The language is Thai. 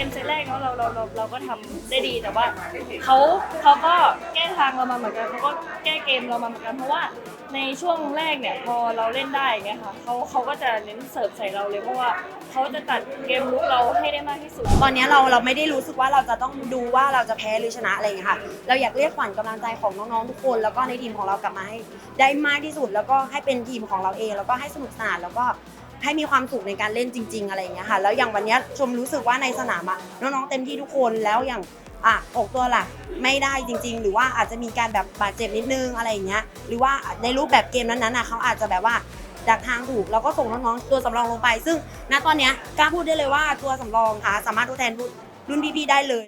เกมเซตแรกเนาะเราเราก็ทำได้ดีแต่ว่าเขาเขาก็แก้ทางเรามาเหมือนกันเขาก็แก้เกมเรามาเหมือนกันเพราะว่าในช่วงแรกเนี่ยพอเราเล่นได้อย่างเงี้ยค่ะเขาเขาก็จะเน้นเสิร์ฟใส่เราเลยเพราะว่าเขาจะตัดเกมลุกเราให้ได้มากที่สุด ตอนนี้เราเราไม่ได้รู้สึกว่าเราจะต้องดูว่าเราจะแพ้หรือชนะอะไรอย่างเงี้ยค่ะ เราอยากเรียกขวัญกำลังใจของน้องๆทุกคน แล้วก็ในทีมของเรากลับมาให้ได้มากที่สุด แล้วก็ให้เป็นทีมของเราเอง แล้วก็ให้สนุกสนานแล้วก็ ให้มีความสุขในการเล่นจริง ๆ อะไรอย่างเงี้ยค่ะ แล้วอย่างวันเนี้ยชมรู้สึกว่าในสนามอะน้องๆเต็มที่ทุกคนแล้วอย่างอะออกตัวหลักไม่ได้จริง ๆ หรือว่าอาจจะมีการแบบบาดเจ็บนิดนึงอะไรอย่างเงี้ยหรือว่าในรูปแบบเกมนั้นๆน่ะเขาอาจจะแบบว่าดักทางถูกแล้วก็ส่งน้องๆตัวสำรองลงไป ซึ่งณตอนเนี้ยกล้าพูดได้เลยว่าตัวสำรองค่ะสามารถทดแทนรุ่นพี่ๆได้เลย